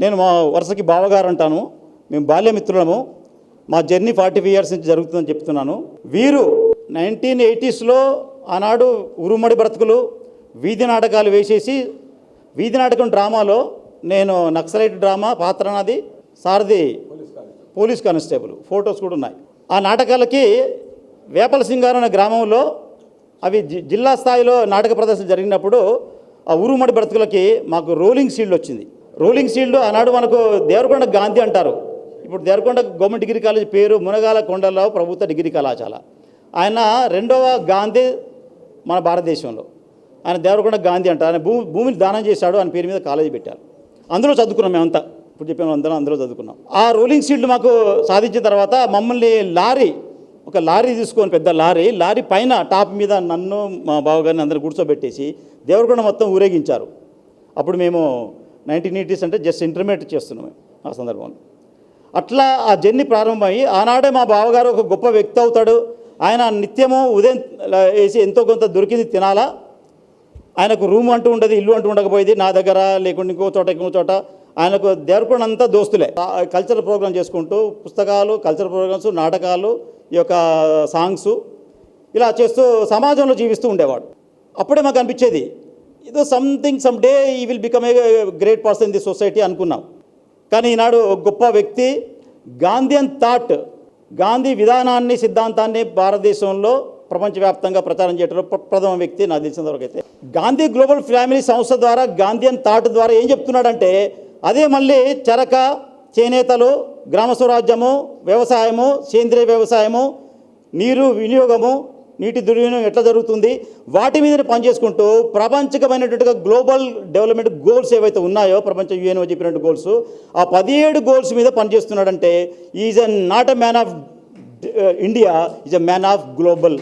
నేను మా వరుసకి బావగారు అంటాను. మేము బాల్యమిత్రులము. మా జర్నీ ఫార్టీ ఫైవ్ ఇయర్స్ నుంచి జరుగుతుందని చెప్తున్నాను. వీరు నైన్టీన్ ఎయిటీస్లో ఆనాడు ఉరుమడి బ్రతుకులు వీధి నాటకాలు వేసేసి వీధి నాటకం డ్రామాలో నేను నక్సలైట్ డ్రామా పాత్ర నాది సారథి పోలీస్ కానిస్టేబుల్ ఫొటోస్ కూడా ఉన్నాయి. ఆ నాటకాలకి వేపల సింగారు అనే గ్రామంలో అవి జి- జిల్లా స్థాయిలో నాటక ప్రదర్శన జరిగినప్పుడు ఆ ఉరుమడి బ్రతుకులకి మాకు రోలింగ్ షీల్డ్ వచ్చింది. రోలింగ్ షీల్డ్ ఆనాడు మనకు దేవరకొండ గాంధీ అంటారు. ఇప్పుడు దేవరకొండ గవర్నమెంట్ డిగ్రీ కాలేజ్ పేరు మునగాల కొండలరావు ప్రభుత్వ డిగ్రీ కళాశాల. ఆయన రెండవ గాంధీ మన భారతదేశంలో. ఆయన దేవరకొండ గాంధీ అంటారు. ఆయన భూమి భూమిని దానం చేశాడు. ఆయన పేరు మీద కాలేజీ పెట్టారు. అందులో చదువుకున్నాం మేమంతా. ఇప్పుడు చెప్పిన అందరం అందులో చదువుకున్నాం. ఆ రోలింగ్ షీల్డ్ మాకు సాధించిన తర్వాత మమ్మల్ని లారీ ఒక లారీ తీసుకొని పెద్ద లారీ లారీ పైన టాప్ మీద నన్ను మా బావగారిని అందరూ కూర్చోబెట్టేసి దేవరకొండ మొత్తం ఊరేగించారు. అప్పుడు మేము నైన్టీన్ ఎయిటీస్ అంటే జస్ట్ ఇంటర్మీడియట్ చేస్తున్నాం మేము ఆ సందర్భంలో. అట్లా ఆ జర్నీ ప్రారంభమయ్యి ఆనాడే మా బావగారు ఒక గొప్ప వ్యక్తి అవుతాడు. ఆయన నిత్యము ఉదయం వేసి ఎంతో కొంత దొరికింది తినాలా? ఆయనకు రూమ్ అంటూ ఉండదు ఇల్లు అంటూ ఉండకపోయేది నా దగ్గర లేకుంటే ఇంకో చోట ఇంకో చోట. ఆయనకు దేవరకొండ దోస్తులే. ఆ కల్చరల్ ప్రోగ్రామ్ చేసుకుంటూ పుస్తకాలు కల్చరల్ ప్రోగ్రామ్స్ నాటకాలు ఈ యొక్క సాంగ్స్ ఇలా చేస్తూ సమాజంలో జీవిస్తూ ఉండేవాడు. అప్పుడే మాకు అనిపించేది ఏదో something some day he will become a great person in the society అనుకున్నాం. కానీ ఈనాడు గొప్ప వ్యక్తి గాంధీయన్ థాట్ గాంధీ విధానాన్ని సిద్ధాంతాన్ని భారతదేశంలో ప్రపంచవ్యాప్తంగా ప్రచారం చేయడంలో ప్రథమ వ్యక్తి నాకు తెలిసిన వరకు అయితే. గాంధీ గ్లోబల్ ఫ్యామిలీ సంస్థ ద్వారా గాంధీయన్ థాట్ ద్వారా ఏం చెప్తున్నాడంటే అదే మళ్ళీ చరక చేనేతలు గ్రామ స్వరాజ్యము వ్యవసాయము సేంద్రియ వ్యవసాయము నీరు వినియోగము నీటి దుర్వినియోగం ఎట్లా జరుగుతుంది? వాటి మీద పనిచేసుకుంటూ ప్రపంచకమైనట్టుగా గ్లోబల్ డెవలప్మెంట్ గోల్స్ ఏవైతే ఉన్నాయో ప్రపంచ యుఎన్ఓ చెప్పినట్టు గోల్స్ ఆ పదిహేడు గోల్స్ మీద పనిచేస్తున్నాడంటే is a not a man of India is a man of global.